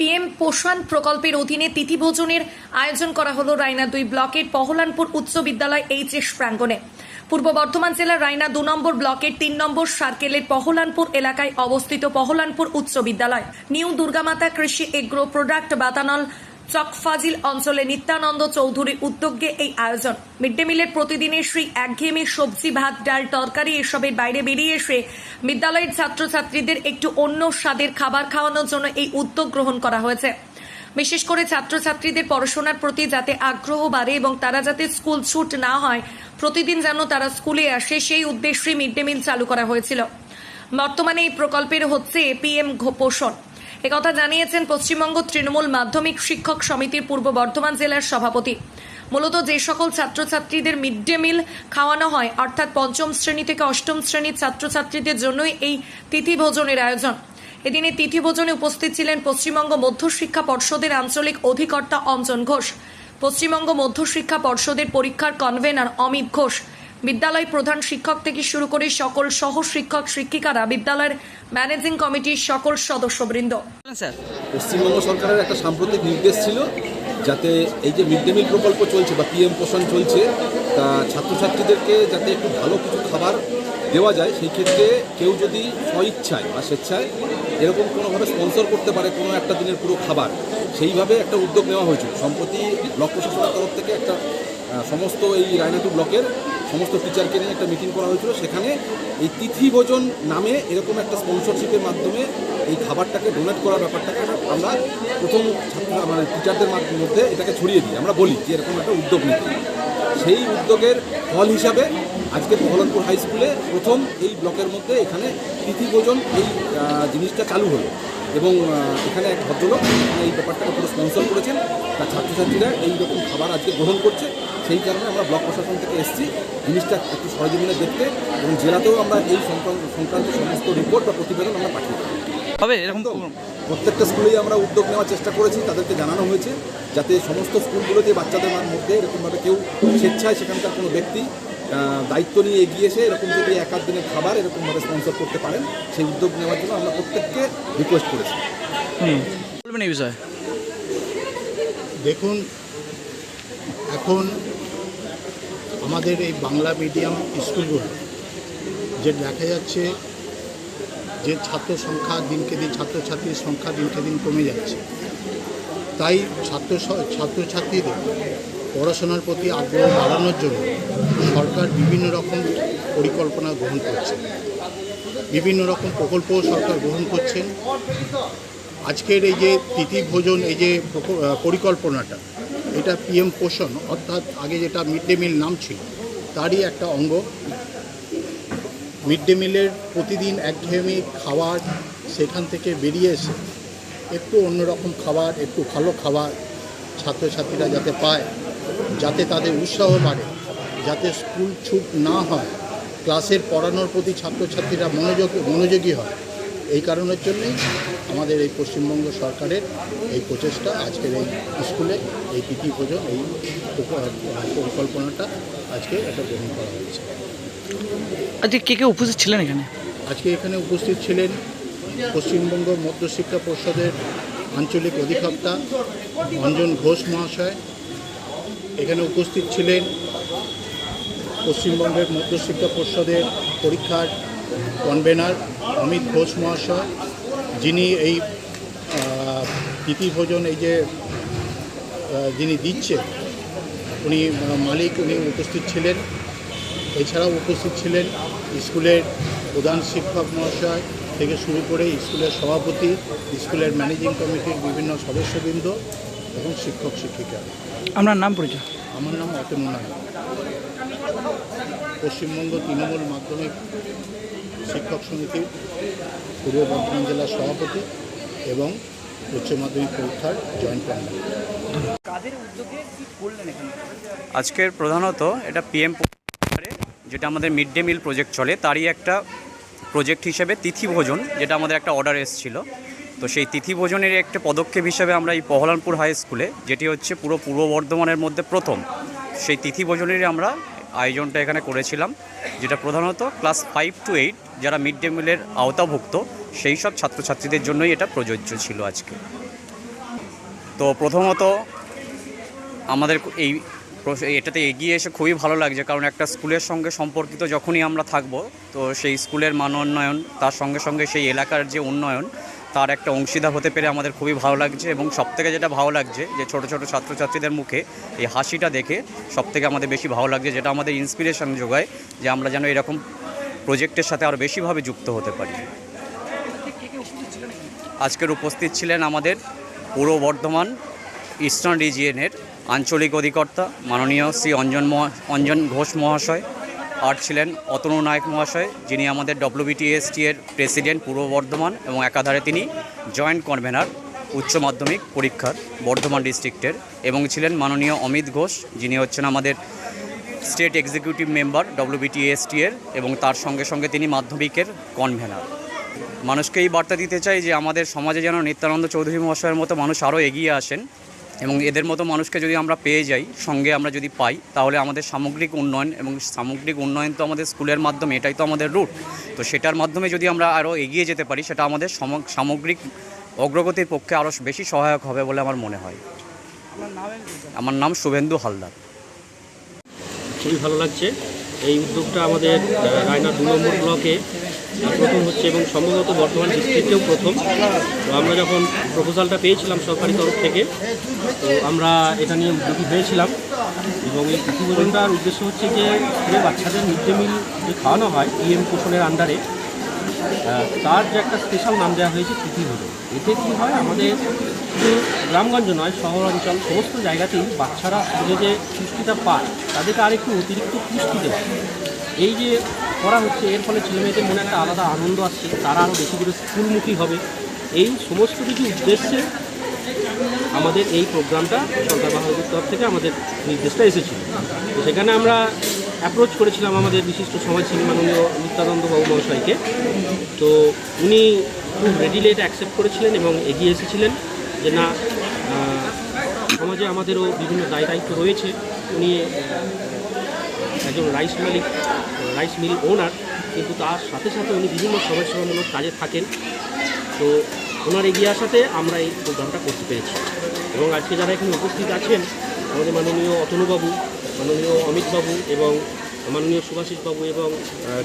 PM পোষণ প্রকল্পের অধীনে তিথিভোজনের আয়োজন করা হল রায়না দুই ব্লকের পহলানপুর উচ্চ বিদ্যালয় এইচএস প্রাঙ্গণে। পূর্ব বর্ধমান জেলার রায়না দু নম্বর ব্লকের তিন নম্বর সার্কেলের পহলানপুর এলাকায় অবস্থিত পহলানপুর উচ্চ বিদ্যালয়। নিউ দুর্গামাতা কৃষি এগ্রো প্রোডাক্ট বাতানল চকফাজিল অঞ্চলে নিত্যানন্দ চৌধুরীর উদ্যোগে এই আয়োজন। মিড ডে মিলের প্রতিদিনের সেই একঘেয়েমি সবজি, ভাত, ডাল, তরকারি এসবের বাইরে বেরিয়ে এসে বিদ্যালয়ের ছাত্রছাত্রীদের একটু অন্য স্বাদের খাবার খাওয়ানোর জন্য এই উদ্যোগ গ্রহণ করা হয়েছে। বিশেষ করে ছাত্রছাত্রীদের পড়াশোনার প্রতি যাতে আগ্রহ বাড়ে এবং তারা যাতে স্কুল ছুট না হয়, প্রতিদিন যেন তারা স্কুলে আসে, সেই উদ্দেশ্যে মিড ডে মিল চালু করা হয়েছিল। বর্তমানে এই প্রকল্পের হচ্ছে পিএম পোষণ একথা জানিয়েছেন পশ্চিমবঙ্গ তৃণমূল মাধ্যমিক শিক্ষক সমিতির পূর্ব বর্ধমান জেলার সভাপতি। মূলত যে সকল ছাত্রছাত্রীদের মিড ডে মিল খাওয়ানো হয়, অর্থাৎ পঞ্চম শ্রেণি থেকে অষ্টম শ্রেণির ছাত্রছাত্রীদের জন্যই এই তিথি ভোজনের আয়োজন। এদিনে তিথি ভোজনে উপস্থিত ছিলেন পশ্চিমবঙ্গ মধ্যশিক্ষা পর্ষদের আঞ্চলিক অধিকর্তা অঞ্জন ঘোষ, পশ্চিমবঙ্গ মধ্যশিক্ষা পর্ষদের পরীক্ষার কনভেনার অমিত ঘোষ বিদ্যালয় প্রধান শিক্ষক থেকে শুরু করে সকল সহ শিক্ষক শিক্ষিকারা বিদ্যালয়ের ম্যানেজিং কমিটির সকল সদস্যবৃন্দ। স্যার। পশ্চিমবঙ্গ সরকারের একটা সাম্প্রতিক নির্দেশ ছিল যাতে এই যে মিড ডে মিল প্রকল্প চলছে বা পিএম পোষণ চলছে তা ছাত্রছাত্রীদেরকে যাতে একটু ভালো কিছু খাবার দেওয়া যায় সেই ক্ষেত্রে কেউ যদি স্বইচ্ছায় বা স্বেচ্ছায় এরকম কোনোভাবে স্পন্সর করতে পারে কোনো একটা দিনের পুরো খাবার সেইভাবে একটা উদ্যোগ নেওয়া হয়েছিল। সম্প্রতি ব্লক প্রশাসনের তরফ থেকে একটা সমস্ত এই রায়নাটু ব্লকের সমস্ত টিচারকে নিয়ে একটা মিটিং করা হয়েছিল। সেখানে এই তিথি ভোজন নামে এরকম একটা স্পন্সরশিপের মাধ্যমে এই খাবারটাকে ডোনেট করার ব্যাপারটাকে আমরা প্রথম ছাত্র মানে টিচারদের মধ্যে এটাকে ছড়িয়ে দিই। আমরা বলি যে এরকম একটা উদ্যোগ নিতে। সেই উদ্যোগের ফল হিসাবে আজকে বহরমপুর হাই স্কুলে প্রথম এই ব্লকের মধ্যে এখানে তিথি ভোজন এই জিনিসটা চালু হলো। এবং এখানে এক ভদ্রলোক এই ব্যাপারটাকে পুরো স্পন্সর করেছেন। তার ছাত্রছাত্রীরা এই রকম খাবার আজকে গ্রহণ করছে। সেই কারণে আমরা ব্লক প্রশাসন থেকে এসেছি। জিনিসটা একটু সরজমিনে দেখতে এবং জেলাতেও আমরা এই সংক্রান্ত সংক্রান্ত সমস্ত রিপোর্ট বা প্রতিবেদন আমরা পাঠিয়ে দেবো। হবে এরকম তো প্রত্যেকটা স্কুলেই আমরা উদ্যোগ নেওয়ার চেষ্টা করেছি তাদেরকে জানানো হয়েছে যাতে সমস্ত স্কুলগুলোতে বাচ্চাদের মধ্যে এরকমভাবে কেউ স্বেচ্ছায় সেখানকার কোনো ব্যক্তি দায়িত্ব নিয়ে এগিয়ে এসে এরকম যদি এক আধ দিনের খাবার এরকমভাবে স্পন্সর করতে পারেন সেই উদ্যোগ নেওয়ার জন্য আমরা প্রত্যেককে রিকোয়েস্ট করেছি। হুম। বলবেন এই বিষয়ে। দেখুন এখন আমাদের এই বাংলা মিডিয়াম স্কুলগুলো যে দেখা যাচ্ছে যে ছাত্র সংখ্যা দিনকে দিন, ছাত্রছাত্রীর সংখ্যা দিনকে দিন কমে যাচ্ছে। তাই ছাত্র ছাত্রছাত্রীদের পড়াশোনার প্রতি আগ্রহ বাড়ানোর জন্য সরকার বিভিন্ন রকম পরিকল্পনা গ্রহণ করছে। বিভিন্ন রকম প্রকল্পও সরকার গ্রহণ করছেন। আজকের এই যে তিথি ভোজন, এই যে পরিকল্পনাটা এটা পিএম পোষণ অর্থাৎ আগে যেটা মিড ডে মিল নাম ছিল, তারই একটা অঙ্গ। মিড ডে মিলের প্রতিদিন একঘেয়েমি খাবার সেখান থেকে বেরিয়ে এসে একটু অন্যরকম খাবার, একটু ভালো খাবার ছাত্রছাত্রীরা যাতে পায়, যাতে তাদের উৎসাহ বাড়ে, যাতে স্কুল ছুট না হয়, ক্লাসের পড়ানোর প্রতি ছাত্রছাত্রীরা মনোযোগ, মনোযোগী হয়। এই কারণের জন্যই আমাদের এই পশ্চিমবঙ্গ সরকারের এই প্রচেষ্টা আজকের এই স্কুলে এই তিথি ভোজন এই পরিকল্পনাটা আজকে এটা গ্রহণ করা হয়েছে। আজকে কে কে উপস্থিত ছিলেন এখানে? আজকে এখানে উপস্থিত ছিলেন পশ্চিমবঙ্গ মধ্যশিক্ষা পরিষদের আঞ্চলিক অধিকর্তা অঞ্জন ঘোষ মহাশয় এখানে উপস্থিত ছিলেন পশ্চিমবঙ্গের মধ্যশিক্ষা পরিষদের পরীক্ষার কনভেনার অমিত ঘোষ মহাশয় যিনি এই আহ, তিথি ভোজন এই যে যিনি দিচ্ছেন উনি মালিক উনি উপস্থিত ছিলেন। এছাড়াও উপস্থিত ছিলেন স্কুলের প্রধান শিক্ষক মহাশয় থেকে শুরু করে স্কুলের সভাপতি স্কুলের ম্যানেজিং কমিটির বিভিন্ন সদস্যবৃন্দ এবং শিক্ষক শিক্ষিকা। আপনার নাম পরিচয়? আমার নাম অতনু নায়ক পশ্চিমবঙ্গ তৃণমূল মাধ্যমিক শিক্ষক সমিতির পূর্ব বর্ধমান জেলার সভাপতি এবং উচ্চ মাধ্যমিক পরীক্ষার জয়েন্ট প্যানেল কাদের উদ্যোগে কি করলেন এখানে? আজকের প্রধানত এটা পিএম যেটা আমাদের মিড ডে মিল প্রজেক্ট চলে তারই একটা প্রজেক্ট হিসেবে তিথি ভোজন যেটা আমাদের একটা অর্ডার এসেছিল। তো সেই তিথি ভোজনের একটা পদক্ষেপ হিসেবে আমরা এই পহলানপুর হাই স্কুলে যেটি হচ্ছে পুরো পূর্ব বর্ধমানের মধ্যে প্রথম সেই তিথি ভোজনেরই আমরা আয়োজনটা এখানে করেছিলাম, যেটা প্রধানত ক্লাস ফাইভ টু এইট যারা মিড ডে মিলের আওতাভুক্ত, সেই সব ছাত্রছাত্রীদের জন্যই এটা প্রযোজ্য ছিল আজকে। তো প্রথমত আমাদের এই এটাতে এগিয়ে এসে খুবই ভালো লাগছে, কারণ একটা স্কুলের সঙ্গে সম্পর্কিত যখনই আমরা থাকব, তো সেই স্কুলের মান উন্নয়ন, তার সঙ্গে সঙ্গে সেই এলাকার যে উন্নয়ন তার একটা অংশীদার হতে পেরে আমাদের খুবই ভালো লাগছে এবং সবথেকে যেটা ভালো লাগছে যে ছোট ছোট ছাত্রছাত্রীদের মুখে এই হাসিটা দেখে সবথেকে আমাদের বেশি ভালো লাগছে, যেটা আমাদের ইন্সপিরেশন যোগায় যে আমরা যেন এরকম প্রজেক্টের সাথে আরও বেশিভাবে যুক্ত হতে পারি। আজকের উপস্থিত ছিলেন আমাদের পূর্ব বর্ধমান ইস্টার্ন রিজিয়নের আঞ্চলিক অধিকর্তা মাননীয় শ্রী অঞ্জন অঞ্জন ঘোষ মহাশয়। আর ছিলেন অতনু নায়ক মহাশয়, যিনি আমাদের ডব্লিউবিটিএসটি এর প্রেসিডেন্ট, পূর্ব বর্ধমান, এবং একাধারে তিনি জয়েন্ট কনভেনার, উচ্চ মাধ্যমিক পরীক্ষার বর্ধমান ডিস্ট্রিক্টের, এবং ছিলেন মাননীয় অমিত ঘোষ, যিনি হচ্ছেন আমাদের স্টেট এক্সিকিউটিভ মেম্বার ডব্লিউবিটিএসটি এর, এবং তার সঙ্গে সঙ্গে তিনি মাধ্যমিকের কনভেনার। মানুষকে এই বার্তা দিতে চাই যে আমাদের সমাজে যেন নিত্যানন্দ চৌধুরী মহাশয়ের মতো মানুষ আরও এগিয়ে আসেন। এবং এদের মতো মানুষকে যদি আমরা পেয়ে যাই সঙ্গে আমরা যদি পাই তাহলে আমাদের সামগ্রিক উন্নয়ন এবং সামগ্রিক উন্নয়ন তো আমাদের স্কুলের মাধ্যমে এটাই তো আমাদের রুট তো সেটার মাধ্যমে যদি আমরা আরও এগিয়ে যেতে পারি সেটা আমাদের সামগ্রিক অগ্রগতির পক্ষে আরও বেশি সহায়ক হবে বলে আমার মনে হয়। আমার নাম শুভেন্দু হালদার। খুবই ভালো লাগছে। এই উদ্যোগটা আমাদের রায়না দু নম্বর ব্লকে প্রথম হচ্ছে এবং সম্ভবত বর্তমান ডিস্ট্রিক্টেও প্রথম। তো আমরা যখন প্রপোজালটা পেয়েছিলাম সরকারি তরফ থেকে, তো আমরা এটা নিয়ে উদ্যোগী হয়েছিলাম। এবং এই প্রতিবেদনটার উদ্দেশ্য হচ্ছে যে বাচ্চাদের মিড ডে মিল যে খাওয়ানো হয় পিএম পোষণের আন্ডারে তার যে একটা স্পেশাল নাম দেওয়া হয়েছে তিথি ভোজন এতে কী হয়, আমাদের শুধু গ্রামগঞ্জ নয় শহর অঞ্চল সমস্ত জায়গাতেই বাচ্চারা স্কুলে যে পুষ্টিটা পায়, তাদেরকে আরেকটু অতিরিক্ত পুষ্টি দেওয়া। এই যে করা হচ্ছে। এর ফলে ছেলেমেয়েদের মনে একটা আলাদা আনন্দ আসছে। তারা আরও বেশি করে স্কুলমুখী হবে। এই সমস্ত কিছু উদ্দেশ্যে আমাদের এই প্রোগ্রামটা সরকার বাহাদুর তরফ থেকে আমাদের নির্দেশটা এসেছিল। তো সেখানে আমরা অ্যাপ্রোচ করেছিলাম আমাদের বিশিষ্ট সমাজসেবী মাননীয় নিত্যানন্দ বাবু মহাশয়কে। তো উনি খুব রেডিলি এটা অ্যাকসেপ্ট করেছিলেন এবং এগিয়ে এসেছিলেন যে না সমাজে আমাদেরও বিভিন্ন দায় দায়িত্ব রয়েছে। উনি একজন রাইস মালিক। রাইস মিল ওনার কিন্তু তার সাথে সাথে উনি বিভিন্ন সমাজসেবামূলক কাজে থাকেন। তো ওনার এগিয়ে আসাতে আমরা এই প্রোগ্রামটা করতে পেরেছি। এবং আজকে যারা এখানে উপস্থিত আছেন, আমাদের মাননীয় অতনুবাবু, মাননীয় অমিতবাবু এবং মাননীয় সুভাষিসবাবু এবং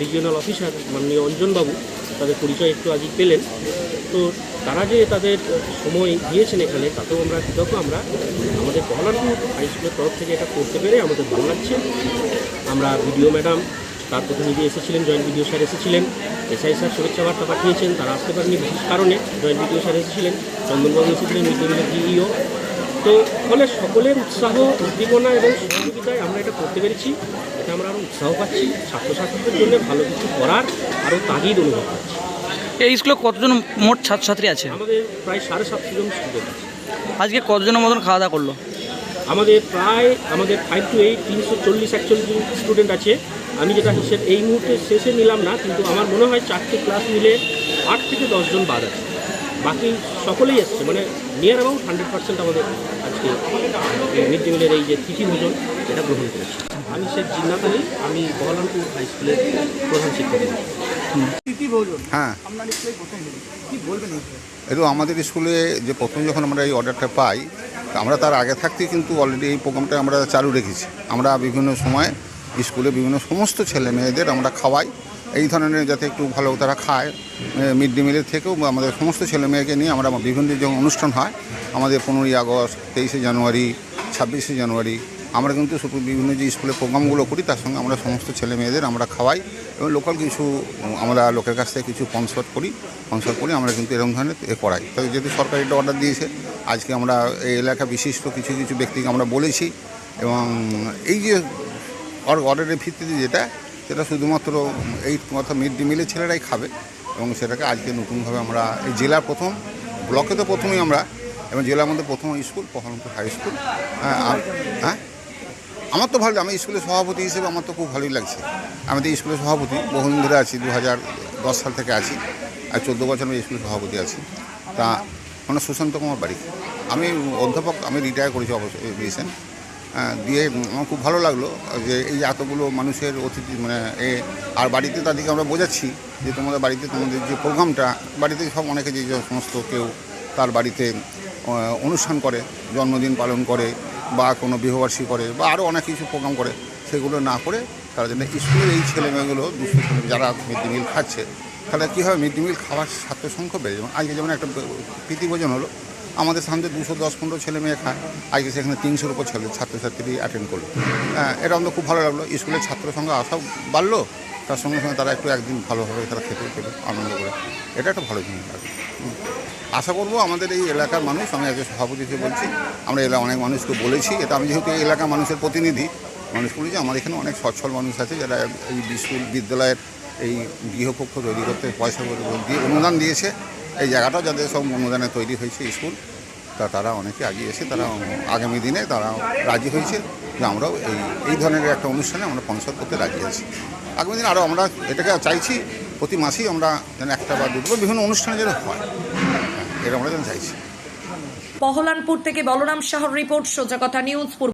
রিজিওনাল অফিসার মাননীয় অঞ্জনবাবু, তাদের পরিচয় একটু আজই পেলেন। তো তারা যে তাদের সময় দিয়েছেন এখানে, তাতেও আমরা কৃতজ্ঞ। আমরা আমাদের কমলারপুর হাই স্কুলের তরফ থেকে এটা করতে পেরে আমাদের ভালো লাগছে। আমরা বিডিও ম্যাডাম তার প্রতিনিধি এসেছিলেন জয়েন্ট বিডিও স্যার এসেছিলেন এসআই স্যার শুভেচ্ছা বার্তা পাঠিয়েছেন তারা আসতে পারেনি বিশেষ কারণে জয়েন্ট বিডিও স্যার এসেছিলেন চন্দনবাবু এসেছিলেন মিড ডে মিলের ডিইও তো ফলে সকলের উৎসাহ উদ্দীপনা এবং সহযোগিতায় আমরা এটা করতে পেরেছি এটা আমরা আরও উৎসাহ পাচ্ছি ছাত্রছাত্রীদের জন্য ভালো কিছু করার আরও তাগিদ অনুভব পাচ্ছি। এই স্কুলে কতজন মোট ছাত্রছাত্রী আছে? আমাদের প্রায় সাড়ে সাতশো জন স্টুডেন্ট আছে। আজকে কতজনের মতন খাওয়া দাওয়া করল? আমাদের প্রায় আমাদের ফাইভ টু এইট তিনশো চল্লিশ একচল্লিশ জন স্টুডেন্ট আছে আমি যেটা হিসেব এই মুহূর্তে শেষে নিলাম না কিন্তু আমার মনে হয় চারটে ক্লাস মিলে আট থেকে দশজন বাদ আছে। বাকি সকলেই এসছে মানে নিয়ার অ্যাবাউট হান্ড্রেড পার্সেন্ট আমাদের আজকে মিড ডে মিলের এই যে তিথি ভোজন এটা গ্রহণ করেছে। আমি শেখ জিন্নাত আলী আমি বহরমপুর হাই স্কুলের প্রধান শিক্ষক। হ্যাঁ। এই তো আমাদের স্কুলে যে প্রথম যখন আমরা এই অর্ডারটা পাই আমরা তার আগে থাকতেই কিন্তু অলরেডি এই প্রোগ্রামটা আমরা চালু রেখেছি। আমরা বিভিন্ন সময় স্কুলে বিভিন্ন সমস্ত ছেলে মেয়েদের আমরা খাওয়াই। এই ধরনের যাতে একটু ভালো তারা খায় মিড ডে মিলের থেকেও আমাদের সমস্ত ছেলে মেয়েকে নিয়ে আমরা বিভিন্ন যখন অনুষ্ঠান হয়, আমাদের পনেরোই আগস্ট, তেইশে জানুয়ারি, ছাব্বিশে জানুয়ারি আমরা কিন্তু বিভিন্ন যে স্কুলে প্রোগ্রামগুলো করি, তার সঙ্গে আমরা সমস্ত ছেলে মেয়েদের আমরা খাওয়াই এবং লোকাল কিছু, আমরা লোকের কাছ থেকে কিছু স্পন্সর করি স্পন্সর করি, আমরা কিন্তু এরকম ধরনের এ করাই। তবে যেহেতু সরকার এটা অর্ডার দিয়েছে, আজকে আমরা এই এলাকা বিশিষ্ট কিছু কিছু ব্যক্তিকে আমরা বলেছি এবং এই যে অর- অর্ডারের ভিত্তিতে যেটা, সেটা শুধুমাত্র এই কথা মিড ডে মিলের ছেলেরাই খাবে এবং সেটাকে আজকে নতুনভাবে আমরা এই জেলার প্রথম, ব্লকে তো প্রথমেই আমরা, এবং জেলার মধ্যে প্রথম স্কুল পহরমপুর হাই স্কুল। হ্যাঁ হ্যাঁ? আমার তো ভালো, আমি স্কুলের সভাপতি হিসেবে আমার তো খুব ভালোই লাগছে। আমি তো স্কুলের সভাপতি, বহুদিন ধরে আছি দু দশ সাল থেকে আছি, আর চোদ্দ বছর আমি স্কুলের সভাপতি আছি। তা মানে সুশান্ত কুমার বাড়ি আমি অধ্যাপক, আমি রিটায়ার করেছি অবশ্য রিসেন্ট দিয়ে আমার খুব ভালো লাগল যে এই এতগুলো মানুষের অতিথি মানে এ, আর বাড়িতে তাদেরকে আমরা বোঝাচ্ছি যে তোমাদের বাড়িতে তোমাদের যে প্রোগ্রামটা, বাড়িতে সব অনেকে যে সমস্ত কেউ তার বাড়িতে অনুষ্ঠান করে, জন্মদিন পালন করে বা কোনো বিবাহবার্ষিকী করে বা আরও অনেক কিছু প্রোগ্রাম করে, সেগুলো না করে তারা যেন স্কুলের এই ছেলেমেয়েগুলো দুশো ছেলে যারা মিড ডে মিল খাচ্ছে, তাহলে কী হবে মিড ডে মিল খাওয়ার ছাত্র সংখ্যা বেড়ে যেমন আজকে যেমন একটা প্রীতিভোজন হলো, আমাদের সামনে দুশো দশ পনেরো ছেলে মেয়ে খায়, আজকে সেখানে তিনশোর উপর ছেলে ছাত্রছাত্রী অ্যাটেন্ড করল। হ্যাঁ এটা আমাদের খুব ভালো লাগল, স্কুলের ছাত্র সংখ্যা আসাও বাড়লো, তার সঙ্গে সঙ্গে তারা একটু একদিন ভালোভাবে তারা খেতে পেল আনন্দ করে। এটা একটা ভালো জিনিস লাগে। আশা করব আমাদের এই এলাকার মানুষ আমি একজন সভাপতি হিসেবে বলছি আমরা এলাকা অনেক মানুষকে বলেছি এটা আমি যেহেতু এই এলাকার মানুষের প্রতিনিধি মানুষ বলেছি আমার এখানে অনেক সচ্ছল মানুষ আছে যারা এই স্কুল বিদ্যালয়ের এই গৃহকক্ষ তৈরি করতে পয়সা দিয়ে অনুদান দিয়েছে। এই জায়গাটাও যাদের সব অনুদানে তৈরি হয়েছে স্কুল তা তারা অনেকে এগিয়ে এসে তারা আগামী দিনে তারা রাজি হয়েছে যে আমরাও এই এই ধরনের একটা অনুষ্ঠানে আমরা স্পন্সর করতে রাজি আছি। আগামী দিনে আরও আমরা এটাকে চাইছি প্রতি মাসেই আমরা যেন একটা বা দুটো বিভিন্ন অনুষ্ঠানে যেন হ্যাঁ, চাইছি। পহলানপুর থেকে বলরাম শাহর রিপোর্ট সোজা কথা নিউজ